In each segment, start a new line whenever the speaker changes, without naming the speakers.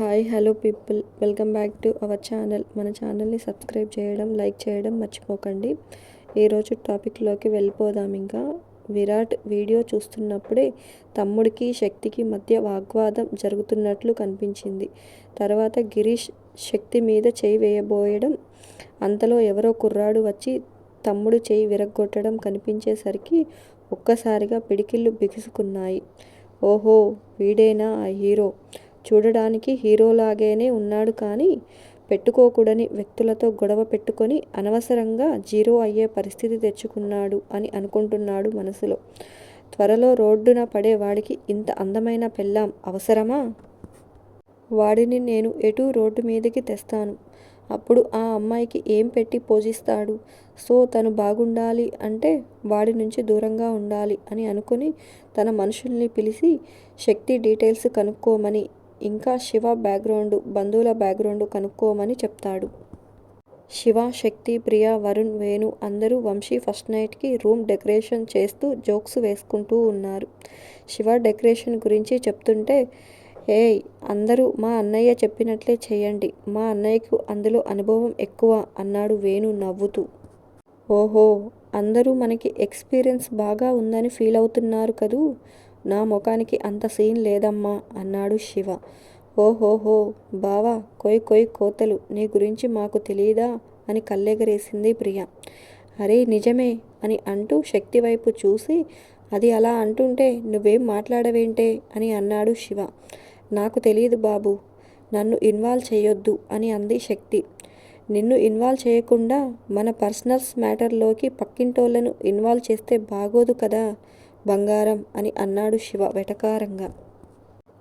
Hi hello people. Welcome back to our channel. మన ఛానల్ని subscribe చేయడం లైక్ చేయడం మర్చిపోకండి. ఈరోజు టాపిక్లోకి వెళ్ళిపోదాం ఇంకా. విరాట్ వీడియో చూస్తున్నప్పుడే తమ్ముడికి శక్తికి మధ్య వాగ్వాదం జరుగుతున్నట్లు కనిపించింది. తర్వాత గిరీష్ శక్తి మీద చేయి వేయబోయడం అంతలో ఎవరో కుర్రాడు వచ్చి తమ్ముడు చేయి విరగ్గొట్టడం కనిపించేసరికి ఒక్కసారిగా పిడికిళ్ళు బిగుసుకున్నాయి. ఓహో వీడేనా ఆ హీరో? చూడడానికి హీరోలాగేనే ఉన్నాడు కానీ పెట్టుకోకూడని వ్యక్తులతో గొడవ పెట్టుకొని అనవసరంగా జీరో అయ్యే పరిస్థితి తెచ్చుకున్నాడు అని అనుకుంటున్నాడు మనసులో. త్వరలో రోడ్డున పడే వాడికి ఇంత అందమైన పెళ్ళాం అవసరమా? వాడిని నేను ఎటు రోడ్డు మీదకి తెస్తాను. అప్పుడు ఆ అమ్మాయికి ఏం పెట్టి పూజిస్తాడు సో తను బాగుండాలి అంటే వాడి నుంచి దూరంగా ఉండాలి అని అనుకుని తన మనుషుల్ని పిలిచి శక్తి డీటెయిల్స్ కనుక్కోమని ఇంకా శివ బ్యాక్గ్రౌండ్ బంధువుల బ్యాక్గ్రౌండ్ కనుక్కోమని చెప్తాడు. శివ శక్తి ప్రియ వరుణ్ వేణు అందరూ వంశీ ఫస్ట్ నైట్కి రూమ్ డెకరేషన్ చేస్తూ జోక్స్ వేసుకుంటూ ఉన్నారు. శివ డెకరేషన్ గురించి చెప్తుంటే ఏ అందరూ మా అన్నయ్య చెప్పినట్లే చేయండి. మా అన్నయ్యకు అందులో అనుభవం ఎక్కువ అన్నాడు వేణు నవ్వుతూ. ఓహో అందరూ మనకి ఎక్స్పీరియన్స్ బాగా ఉందని ఫీల్ అవుతున్నారు కదూ? నా ముఖానికి అంత సీన్ లేదమ్మా అన్నాడు శివ. ఓహోహో బావా కొయ్ కొయ్ కోతలు నీ గురించి మాకు తెలియదా అని కల్లెగరేసింది ప్రియ. అరే నిజమే అని అంటూ శక్తి వైపు చూసి అది అలా అంటుంటే నువ్వేం మాట్లాడవేంటే అని అన్నాడు శివ. నాకు తెలియదు బాబు నన్ను ఇన్వాల్వ్ చేయొద్దు అని అంది శక్తి. నిన్ను ఇన్వాల్వ్ చేయకుండా మన పర్సనల్స్ మ్యాటర్లోకి పక్కింటోళ్ళను ఇన్వాల్వ్ చేస్తే బాగోదు కదా బంగారం అని అన్నాడు శివ వెటకారంగా.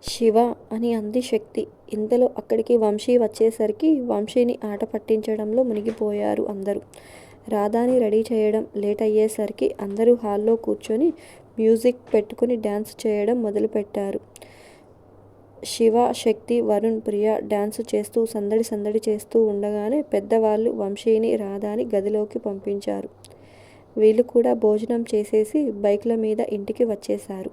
శివ అని అంది శక్తి. ఇంతలో అక్కడికి వంశీ వచ్చేసరికి వంశీని ఆట పట్టించడంలో మునిగిపోయారు అందరూ. రాధాని రెడీ చేయడం లేట్ అయ్యేసరికి అందరూ హాల్లో కూర్చొని మ్యూజిక్ పెట్టుకుని డ్యాన్స్ చేయడం మొదలుపెట్టారు. శివ శక్తి వరుణ్ ప్రియ డ్యాన్స్ చేస్తూ సందడి సందడి చేస్తూ ఉండగానే పెద్దవాళ్ళు వంశీని రాధాని గదిలోకి పంపించారు. వీళ్ళు కూడా భోజనం చేసేసి బైక్ల మీద ఇంటికి వచ్చేశారు.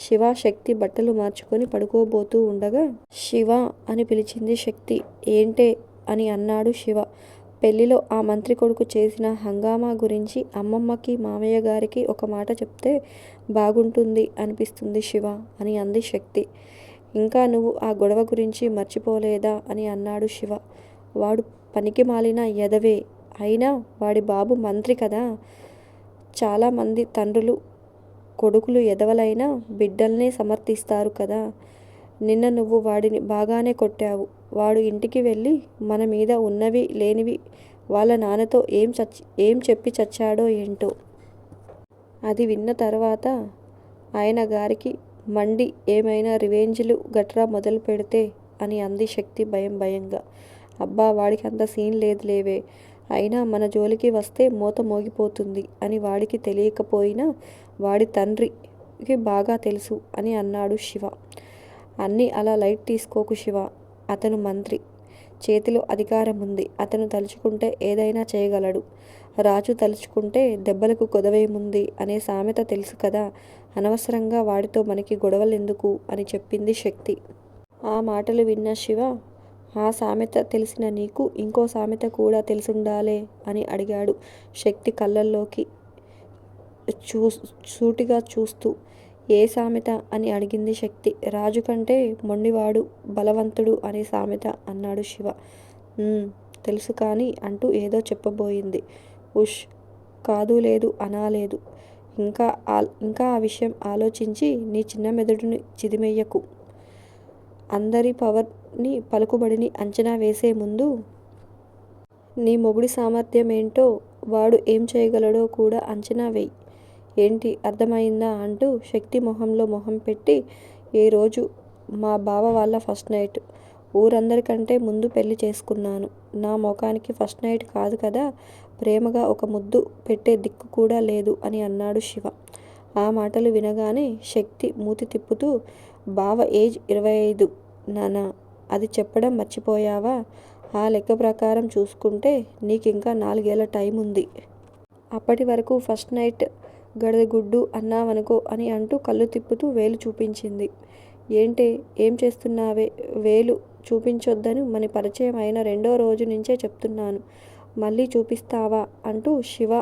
శివ శక్తి బట్టలు మార్చుకొని పడుకోబోతూ ఉండగా శివ అని పిలిచింది శక్తి. ఏంటే అని అన్నాడు శివ. పెళ్ళిలో ఆ మంత్రి కొడుకు చేసిన హంగామా గురించి అమ్మమ్మకి మామయ్య గారికి ఒక మాట చెప్తే బాగుంటుంది అనిపిస్తుంది శివ అని అంది శక్తి. ఇంకా నువ్వు ఆ గొడవ గురించి మర్చిపోలేదా అని అన్నాడు శివ. వాడు పనికి మాలిన ఎదవే అయినా వాడి బాబు మంత్రి కదా. చాలామంది తండ్రులు కొడుకులు ఎదవలైనా బిడ్డల్నే సమర్థిస్తారు కదా. నిన్న నువ్వు వాడిని బాగానే కొట్టావు. వాడు ఇంటికి వెళ్ళి మన మీద ఉన్నవి లేనివి వాళ్ళ నాన్నతో ఏం చచ్చి ఏం చెప్పి చచ్చాడో ఏంటో. అది విన్న తర్వాత ఆయన గారికి మండి ఏమైనా రివెంజ్లు గట్రా మొదలు పెడితే అని అంది శక్తి భయం భయంగా. అబ్బా వాడికి అంత సీన్ లేదు లేవే. అయినా మన జోలికి వస్తే మూత మోగిపోతుంది అని వాడికి తెలియకపోయినా వాడి తండ్రికి బాగా తెలుసు అని అన్నాడు శివ. అన్నీ అలా లైట్ తీసుకోకు శివ. అతను మంత్రి. చేతిలో అధికారం ఉంది. అతను తలుచుకుంటే ఏదైనా చేయగలడు. రాజు తలుచుకుంటే దెబ్బలకు కొదవేముంది అనే సామెత తెలుసు కదా. అనవసరంగా వాడితో మనకి గొడవలెందుకు అని చెప్పింది శక్తి. ఆ మాటలు విన్న శివ ఆ సామెత తెలిసిన నీకు ఇంకో సామెత కూడా తెలిసుండాలే అని అడిగాడు శక్తి కళ్ళల్లోకి చూ సూటిగా చూస్తూ. ఏ సామెత? అని అడిగింది శక్తి. రాజు కంటే మొండివాడు బలవంతుడు అనే సామెత అన్నాడు శివ. తెలుసు కానీ అంటూ ఏదో చెప్పబోయింది. ఉష్ కాదు లేదు అనాలేదు ఇంకా ఇంకా ఆ విషయం ఆలోచించి నీ చిన్న మెదడుని చిదిమెయ్యకు అందరి పవర్ని పలుకుబడిని అంచనా వేసే ముందు నీ మొగుడి సామర్థ్యం ఏంటో వాడు ఏం చేయగలడో కూడా అంచనా వేయి. ఏంటి? అర్థమైందా అంటూ శక్తి మొహంలో మొహం పెట్టి ఏ రోజు మా బావ వాళ్ళ ఫస్ట్ నైట్. ఊరందరికంటే ముందు పెళ్ళి చేసుకున్నాను. నా ముఖానికి ఫస్ట్ నైట్ కాదు కదా. ప్రేమగా ఒక ముద్దు పెట్టే దిక్కు కూడా లేదు అని అన్నాడు శివ. ఆ మాటలు వినగానే శక్తి మూతి తిప్పుతూ బావ ఏజ్ ఇరవై ఐదు నానా అది చెప్పడం మర్చిపోయావా? ఆ లెక్క ప్రకారం చూసుకుంటే నీకు ఇంకా నాలుగేళ్ళ టైం ఉంది అప్పటి వరకు ఫస్ట్ నైట్ గడదగుడ్డు అన్నావనుకో అని అంటూ కళ్ళు తిప్పుతూ వేలు చూపించింది. ఏంటే ఏం చేస్తున్నావే? వేలు చూపించొద్దని మన పరిచయం అయిన రెండో రోజు నుంచే చెప్తున్నాను. మళ్ళీ చూపిస్తావా? అంటూ శివ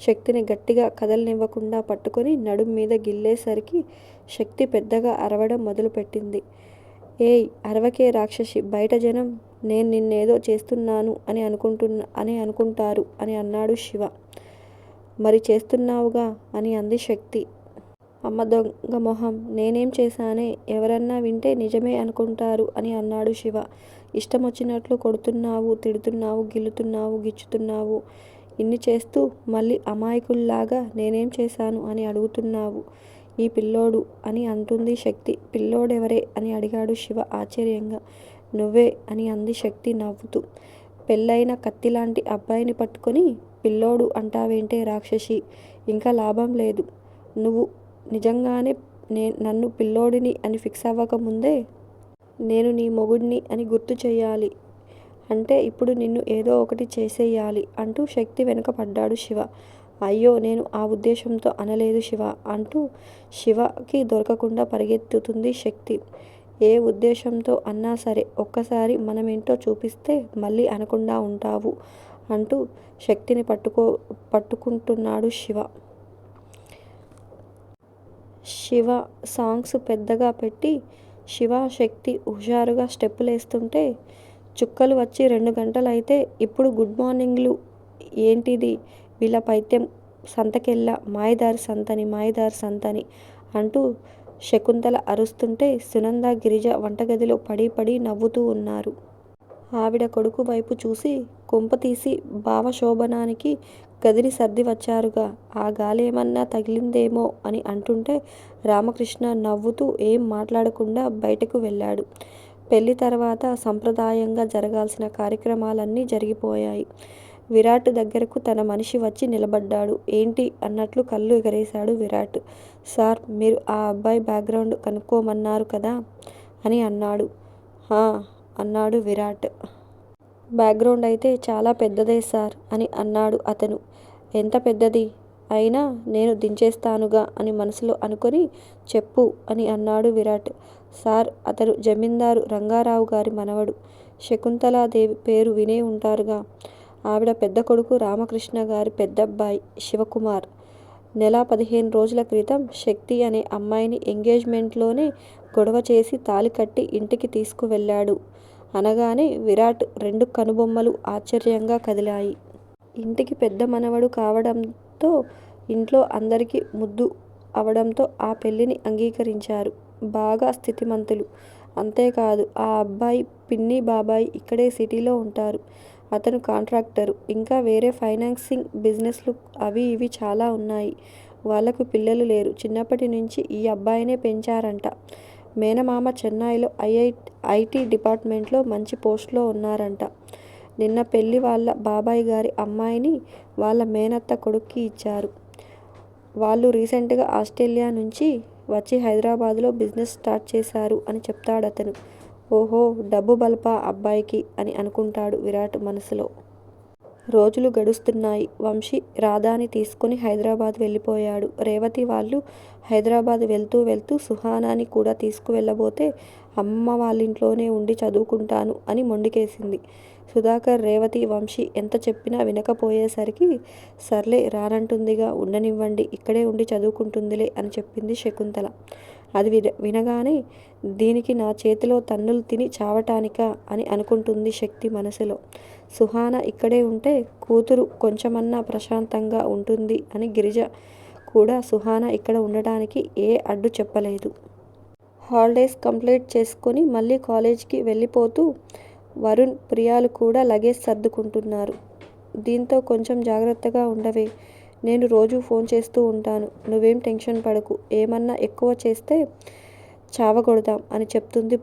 శక్తిని గట్టిగా కదలనివ్వకుండా పట్టుకొని నడుం మీద గిల్లేసరికి శక్తి పెద్దగా అరవడం మొదలుపెట్టింది. ఏయ్ అరవకే రాక్షసి బయట జనం నేను నిన్నేదో చేస్తున్నాను అని అనుకుంటున్నా అని అనుకుంటారు అని అన్నాడు శివ. మరి చేస్తున్నావుగా అని అంది శక్తి. అమ్మ దొంగ మొహం నేనేం చేశానే? ఎవరన్నా వింటే నిజమే అనుకుంటారు అని అన్నాడు శివ. ఇష్టం వచ్చినట్లు కొడుతున్నావు తిడుతున్నావు గిల్లుతున్నావు గిచ్చుతున్నావు. ఇన్ని చేస్తూ మళ్ళీ అమాయకుల్లాగా నేనేం చేశాను అని అడుగుతున్నావు? ఈ పిల్లోడు అని అంటుంది శక్తి. పిల్లోడెవరే అని అడిగాడు శివ ఆశ్చర్యంగా. నువ్వే అని అంది శక్తి నవ్వుతూ. పెళ్ళైన కత్తిలాంటి అబ్బాయిని పట్టుకొని పిల్లోడు అంటావేంటే రాక్షసి? ఇంకా లాభం లేదు. నువ్వు నిజంగానే నే నన్ను పిల్లోడిని అని ఫిక్స్ అవ్వకముందే నేను నీ మొగుడిని అని గుర్తు చేయాలి. అంటే ఇప్పుడు నిన్ను ఏదో ఒకటి చేసేయాలి అంటూ శక్తి వెనుక పడ్డాడు శివ. అయ్యో నేను ఆ ఉద్దేశంతో అనలేదు శివ అంటూ శివకి దొరకకుండా పరిగెత్తుతుంది శక్తి. ఏ ఉద్దేశంతో అన్నా సరే ఒక్కసారి మనమేంటో చూపిస్తే మళ్ళీ అనకుండా ఉంటావు అంటూ శక్తిని పట్టుకో పట్టుకుంటున్నాడు శివ. శివ సాంగ్స్ పెద్దగా పెట్టి శివ శక్తి హుషారుగా స్టెప్పులు వేస్తుంటే చుక్కలు వచ్చి రెండు గంటలైతే ఇప్పుడు గుడ్ మార్నింగ్లు ఏంటిది? వీళ్ళ పైత్యం సంతకెళ్ళ మాయదారి సంతని మాయదారి సంతని అంటూ శకుంతల అరుస్తుంటే సునంద గిరిజ వంటగదిలో పడి పడి నవ్వుతూ ఉన్నారు. ఆవిడ కొడుకు వైపు చూసి కొంపతీసి భావశోభనానికి గదిని సర్ది వచ్చారుగా. ఆ గాలేమన్నా తగిలిందేమో అని అంటుంటే రామకృష్ణ నవ్వుతూ ఏం మాట్లాడకుండా బయటకు వెళ్ళాడు. పెళ్ళి తర్వాత సంప్రదాయంగా జరగాల్సిన కార్యక్రమాలన్నీ జరిగిపోయాయి. విరాట్ దగ్గరకు తన మనిషి వచ్చి నిలబడ్డాడు. ఏంటి అన్నట్లు కళ్ళు ఎగరేశాడు విరాట్. సార్ మీరు ఆ అబ్బాయి బ్యాక్గ్రౌండ్ కనుక్కోమన్నారు కదా? అని అన్నాడు. అన్నాడు విరాట్. బ్యాక్గ్రౌండ్ అయితే చాలా పెద్దదే సార్ అని అన్నాడు అతను. ఎంత పెద్దది? అయినా నేను దించేస్తానుగా అని మనసులో అనుకొని చెప్పు అని అన్నాడు విరాట్. సార్ అతడు జమీందారు రంగారావు గారి మనవడు. శకుంతలాదేవి పేరు వినే ఉంటారుగా. ఆవిడ పెద్ద కొడుకు రామకృష్ణ గారి పెద్దబ్బాయి శివకుమార్. నెల పదిహేను రోజుల క్రితం శక్తి అనే అమ్మాయిని ఎంగేజ్మెంట్లోనే గొడవ చేసి తాళి కట్టి ఇంటికి తీసుకువెళ్ళాడు. అనగానే విరాట్ రెండు కనుబొమ్మలు ఆశ్చర్యంగా కదిలాయి. ఇంటికి పెద్ద మనవడు కావడంతో ఇంట్లో అందరికీ ముద్దు అవడంతో ఆ పెళ్ళిని అంగీకరించారు. బాగా స్థితిమంతులు. అంతేకాదు ఆ అబ్బాయి పిన్ని బాబాయ్ ఇక్కడే సిటీలో ఉంటారు. అతను కాంట్రాక్టరు. ఇంకా వేరే ఫైనాన్సింగ్ బిజినెస్లు అవి ఇవి చాలా ఉన్నాయి. వాళ్ళకు పిల్లలు లేరు. చిన్నప్పటి నుంచి ఈ అబ్బాయినే పెంచారంట. మేనమామ చెన్నైలో ఐఐ ఐటీ డిపార్ట్మెంట్లో మంచి పోస్ట్లో ఉన్నారంట. నిన్న పెళ్ళి వాళ్ళ బాబాయ్ గారి అమ్మాయిని వాళ్ళ మేనత్త కొడుక్కి ఇచ్చారు. వాళ్ళు రీసెంట్గా ఆస్ట్రేలియా నుంచి వచ్చి హైదరాబాద్లో బిజినెస్ స్టార్ట్ చేశారు అని చెప్తాడతను. ఓహో డబ్బు బల్పా అబ్బాయికి అని అనుకుంటాడు విరాట్ మనసులో. రోజులు గడుస్తున్నాయి. వంశీ రాధాని తీసుకుని హైదరాబాద్ వెళ్ళిపోయాడు. రేవతి వాళ్ళు హైదరాబాద్ వెళ్తూ వెళ్తూ సుహానాని కూడా తీసుకువెళ్ళబోతే అమ్మ వాళ్ళింట్లోనే ఉండి చదువుకుంటాను అని మొండికేసింది. సుధాకర్ రేవతి వంశీ ఎంత చెప్పినా వినకపోయేసరికి సర్లే రానంటుందిగా ఉండనివ్వండి ఇక్కడే ఉండి చదువుకుంటుందిలే అని చెప్పింది శకుంతల. అది విన వినగానే దీనికి నా చేతిలో తన్నులు తిని చావటానికా అని అనుకుంటుంది శక్తి మనసులో. సుహాన ఇక్కడే ఉంటే కూతురు కొంచెమన్నా ప్రశాంతంగా ఉంటుంది అని గిరిజ కూడా సుహాన ఇక్కడ ఉండటానికి ఏ అడ్డు చెప్పలేదు. హాలిడేస్ కంప్లీట్ చేసుకొని మళ్ళీ కాలేజ్కి వెళ్ళిపోతూ వరుణ్ ప్రియాలు కూడా లగేజ్ సర్దుకుంటున్నారు. దీంతో కొంచెం జాగ్రత్తగా ఉండవే. నేను రోజు ఫోన్ చేస్తూ ఉంటాను. నువ్వేం టెన్షన్ పడకు. ఏమన్నా ఎక్కువ చేస్తే చావగొడదాం అని చెప్తుంది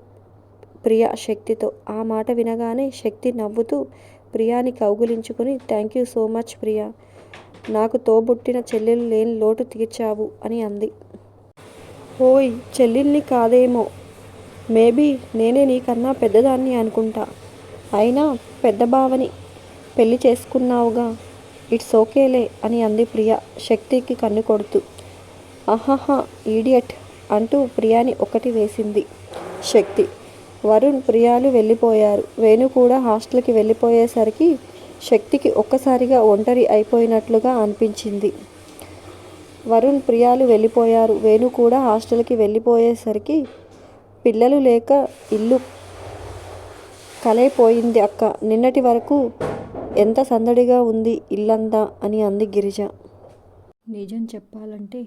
ప్రియ శక్తితో. ఆ మాట వినగానే శక్తి నవ్వుతూ ప్రియాని కౌగులించుకుని thank you so much Priya. నాకు తోబుట్టిన చెల్లెలు లేని లోటు తీర్చావు అని అంది. ఓయ్ చెల్లెల్ని కాదేమో. మేబీ నేనే నీకన్నా పెద్దదాన్ని అనుకుంటా. అయినా పెద్ద బావని పెళ్ళి చేసుకున్నావుగా. ఇట్స్ ఓకేలే అని అంది ప్రియ. శక్తికి కన్ను కొడుతూ. అహహా ఈడియట్ అంటూ ప్రియాని ఒకటి వేసింది
శక్తి. వరుణ్ ప్రియాలు వెళ్ళిపోయారు. వేణు కూడా హాస్టల్కి వెళ్ళిపోయేసరికి శక్తికి ఒక్కసారిగా ఒంటరి అయిపోయినట్లుగా అనిపించింది. వరుణ్ ప్రియాలు వెళ్ళిపోయారు. వేణు కూడా హాస్టల్కి వెళ్ళిపోయేసరికి పిల్లలు లేక ఇల్లు కలైపోయింది అక్క. నిన్నటి వరకు ఎంత సందడిగా ఉంది ఇల్లంతా అని అంది గిరిజ. నిజం చెప్పాలంటే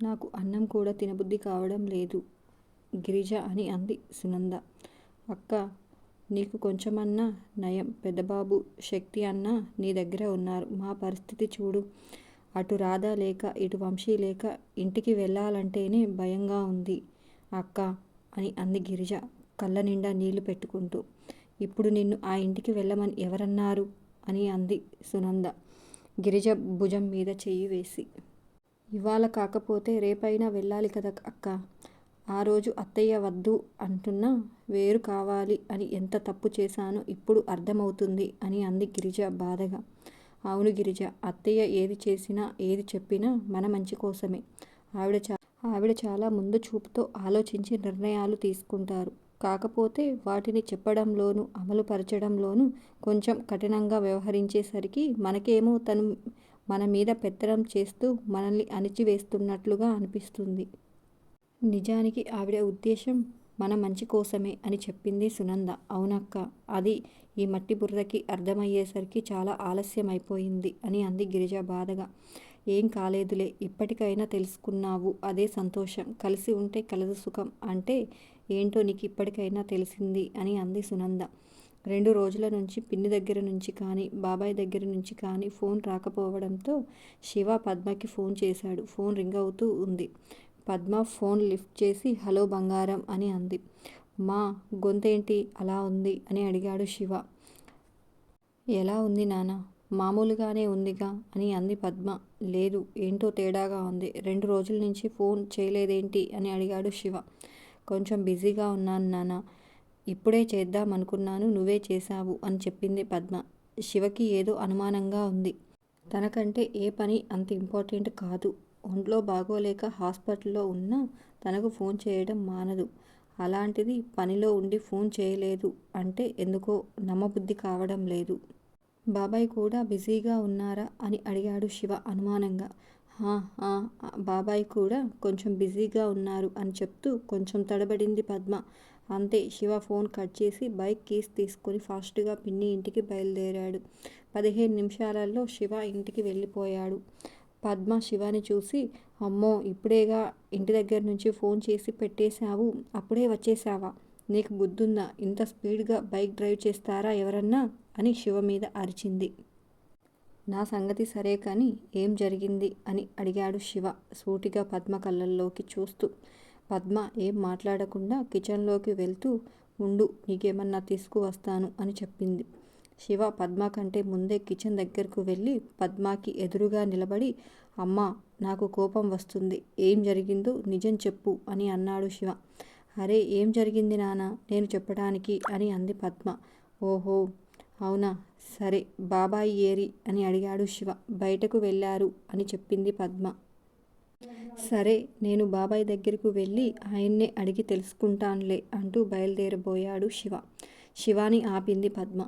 నాకు అన్నం కూడా తినబుద్ధి కావడం లేదు గిరిజ అని అంది సునంద. అక్క నీకు కొంచెమన్నా నయం పెద్దబాబు శక్తి అన్న నీ దగ్గర ఉన్నారు. మా పరిస్థితి చూడు. అటు రాధా లేక ఇటు వంశీ లేక ఇంటికి వెళ్ళాలంటేనే భయంగా ఉంది అక్క అని అంది గిరిజ కళ్ళ నిండా నీళ్ళు పెట్టుకుంటూ. ఇప్పుడు నిన్ను ఆ ఇంటికి వెళ్ళమని ఎవరన్నారు? అని అంది సునంద. గిరిజ భుజం మీద చెయ్యి వేసి. ఇవాళ కాకపోతే రేపైనా వెళ్ళాలి కదా అక్క. ఆ రోజు అత్తయ్య వద్దు అంటున్నా వేరు కావాలి అని ఎంత తప్పు చేశానో ఇప్పుడు అర్థమవుతుంది అని అంది గిరిజ బాధగా. అవును గిరిజ అత్తయ్య ఏది చేసినా ఏది చెప్పినా మన మంచి కోసమే. ఆవిడ చా ఆవిడ చాలా ముందు చూపుతో ఆలోచించి నిర్ణయాలు తీసుకుంటారు. కాకపోతే వాటిని చెప్పడంలోనూ అమలు పరచడంలోనూ కొంచెం కఠినంగా వ్యవహరించేసరికి మనకేమో తను మన మీద పెత్తనం చేస్తూ మనల్ని అణిచివేస్తున్నట్లుగా అనిపిస్తుంది. నిజానికి ఆవిడ ఉద్దేశం మన మంచి కోసమే అని చెప్పింది సునంద. అవునక్క అది ఈ మట్టి బుర్రకి అర్థమయ్యేసరికి చాలా ఆలస్యం అయిపోయింది అని అంది గిరిజ బాధగా. ఏం కాలేదులే ఇప్పటికైనా తెలుసుకున్నావు అదే సంతోషం. కలిసి ఉంటే కలదు సుఖం అంటే ఏంటో నీకు ఇప్పటికైనా తెలిసింది అని అంది సునంద. రెండు రోజుల నుంచి పిన్ని దగ్గర నుంచి కానీ బాబాయ్ దగ్గర నుంచి కానీ ఫోన్ రాకపోవడంతో శివ పద్మకి ఫోన్ చేశాడు. ఫోన్ రింగ్ అవుతూ ఉంది. పద్మ ఫోన్ లిఫ్ట్ చేసి హలో బంగారం అని అంది. మా గొంతేంటి? అలా ఉంది అని అడిగాడు శివ. ఎలా ఉంది నాన్న? మామూలుగానే ఉందిగా అని అంది పద్మ. లేదు ఏంటో తేడాగా ఉంది. రెండు రోజుల నుంచి ఫోన్ చేయలేదేంటి? అని అడిగాడు శివ. కొంచెం బిజీగా ఉన్నాను నాన్న. ఇప్పుడే చేద్దాం అనుకున్నాను నువ్వే చేశావు అని చెప్పింది పద్మ. శివకి ఏదో అనుమానంగా ఉంది. తనకంటే ఏ పని అంత ఇంపార్టెంట్ కాదు. ఒంట్లో బాగోలేక హాస్పిటల్లో ఉన్నా తనకు ఫోన్ చేయడం మానదు. అలాంటిది పనిలో ఉండి ఫోన్ చేయలేదు అంటే ఎందుకో నమ్మబుద్ధి కావడం లేదు. బాబాయ్ కూడా బిజీగా ఉన్నారా అని అడిగాడు శివ అనుమానంగా. బాబాయ్ కూడా కొంచెం బిజీగా ఉన్నారు అని చెప్తూ కొంచెం తడబడింది పద్మ. అంతే శివ ఫోన్ కట్ చేసి బైక్ కీస్ తీసుకొని ఫాస్ట్గా పిన్ని ఇంటికి బయలుదేరాడు. పదిహేను నిమిషాలలో శివ ఇంటికి వెళ్ళిపోయాడు. పద్మ శివాని చూసి అమ్మో ఇప్పుడేగా ఇంటి దగ్గర నుంచి ఫోన్ చేసి పెట్టేశావు అప్పుడే వచ్చేసావా నీకు బుద్ధుందా? ఇంత స్పీడ్గా బైక్ డ్రైవ్ చేస్తారా ఎవరన్నా? అని శివ మీద అరిచింది. నా సంగతి సరే కానీ ఏం జరిగింది? అని అడిగాడు శివ సూటిగా పద్మ కళ్ళల్లోకి చూస్తూ. పద్మ ఏం మాట్లాడకుండా కిచెన్లోకి వెళ్తూ ఉండు నీకేమన్నా తీసుకువస్తాను అని చెప్పింది. శివ పద్మ కంటే ముందే కిచెన్ దగ్గరకు వెళ్ళి పద్మకి ఎదురుగా నిలబడి అమ్మ నాకు కోపం వస్తుంది. ఏం జరిగిందో నిజం చెప్పు అని అన్నాడు శివ. అరే ఏం జరిగింది నాన్న నేను చెప్పడానికి అని అంది పద్మ. ఓహో అవునా? సరే బాబాయ్ ఏరి అని అడిగాడు శివ. బయటకు వెళ్ళారు అని చెప్పింది పద్మ. సరే నేను బాబాయ్ దగ్గరకు వెళ్ళి ఆయన్నే అడిగి తెలుసుకుంటానులే అంటూ బయలుదేరబోయాడు శివ. శివాని ఆపింది పద్మ.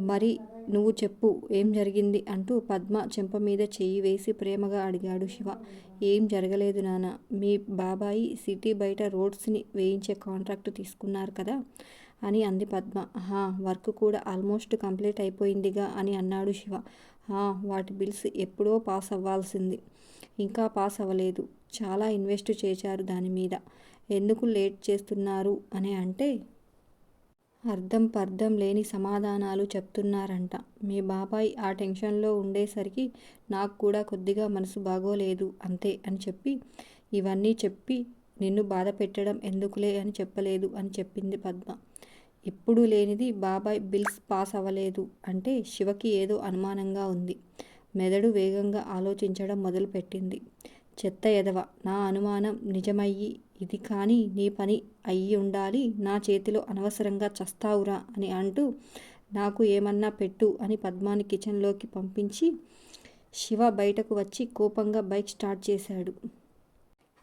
మరి నువ్వు చెప్పు ఏం జరిగింది అంటూ పద్మ చెంప మీద చెయ్యి వేసి ప్రేమగా అడిగాడు శివ. ఏం జరగలేదు నాన్న మీ బాబాయి సిటీ బయట రోడ్స్ని వేయించే కాంట్రాక్ట్ తీసుకున్నారు కదా. అని అంది పద్మ. హా వర్క్ కూడా ఆల్మోస్ట్ కంప్లీట్ అయిపోయిందిగా అని అన్నాడు శివ. హా వాటి బిల్స్ ఎప్పుడో పాస్ అవ్వాల్సింది. ఇంకా పాస్ అవ్వలేదు. చాలా ఇన్వెస్ట్ చేశారు దాని మీద. ఎందుకు లేట్ చేస్తున్నారు అని అంటే అర్థం పర్థం లేని సమాధానాలు చెప్తున్నారంట. మీ బాబాయ్ ఆ టెన్షన్లో ఉండేసరికి నాకు కూడా కొద్దిగా మనసు బాగోలేదు అంతే అని చెప్పి ఇవన్నీ చెప్పి నిన్ను బాధ పెట్టడం ఎందుకులే అని చెప్పలేదు అని చెప్పింది పద్మ. ఎప్పుడూ లేనిది బాబాయ్ బిల్స్ పాస్ అవ్వలేదు అంటే శివకి ఏదో అనుమానంగా ఉంది. మెదడు వేగంగా ఆలోచించడం మొదలుపెట్టింది. చెత్త ఎదవ నా అనుమానం నిజమయ్యి ఇది కానీ నీ పని అయ్యి ఉండాలి నా చేతిలో అనవసరంగా చస్తావురా అని అంటూ నాకు ఏమన్నా పెట్టు అని పద్మాని కిచెన్లోకి పంపించి శివ బయటకు వచ్చి కోపంగా బైక్ స్టార్ట్ చేశాడు.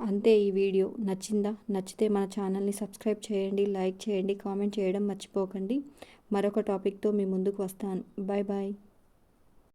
అంతే ఈ వీడియో నచ్చిందా? నచ్చితే మన ఛానల్ని సబ్స్క్రైబ్ చేయండి లైక్ చేయండి కామెంట్ చేయడం మర్చిపోకండి. మరొక టాపిక్తో మీ ముందుకు వస్తాను. Bye bye